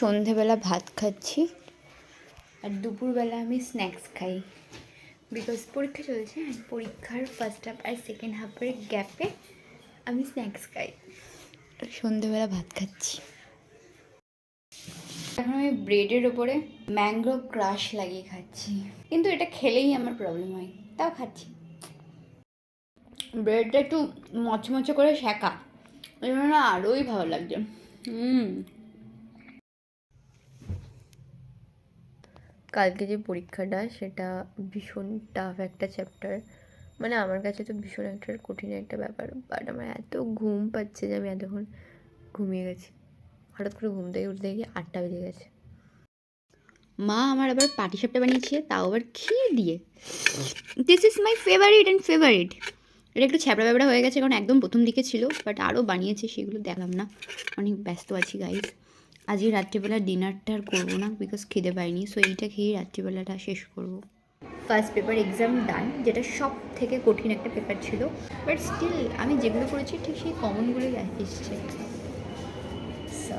সন্ধেবেলা ভাত খাচ্ছি আর দুপুরবেলা আমি স্ন্যাক্স খাই। বিকজ পরীক্ষা চলছে পরীক্ষার ফার্স্ট হাফ আর সেকেন্ড হাফের গ্যাপে আমি স্ন্যাক্স খাই। সন্ধেবেলা ভাত খাচ্ছি। এখন আমি ব্রেডের ওপরে ম্যাঙ্গো ক্রাশ লাগিয়ে খাচ্ছি। কিন্তু এটা খেলেই আমার প্রবলেম হয়, তাও খাচ্ছি। ব্রেডটা একটু মচমচে করে শেখা ওই জন্য আরোই ভালো লাগছে। হুম। কালকে যে পরীক্ষাটা, সেটা ভীষণ টাফ একটা চ্যাপ্টার মানে আমার কাছে তো ভীষণ একটা কঠিন একটা ব্যাপার বাট আমার এত ঘুম পাচ্ছে যে আমি এতক্ষণ ঘুমিয়ে গেছি। হঠাৎ করে ঘুম থেকে উঠতে গিয়ে আটটা বেজে গেছে। মা আমার আবার পাটি সাপটা বানিয়েছে, তাও আবার ক্ষীর দিয়ে। This is my favourite and favourite এটা একটু ছ্যাপড়া ব্যাবড়া হয়ে গেছে, কারণ একদম প্রথম দিকে ছিল বাট আরও বানিয়েছে, সেগুলো দেখলাম না। অনেক ব্যস্ত আছি গাইজ আজকে রাত্রিবেলা ডিনারটা আর করব না বিকজ খিদে পাইনি সো এইটা খেয়েই রাত্রিবেলাটা শেষ করব। ফার্স্ট পেপার এক্সাম ডান যেটা সব থেকে কঠিন একটা পেপার ছিল বাট স্টিল আমি যেগুলো করেছি ঠিক সেই কমনগুলোই এসছে। সো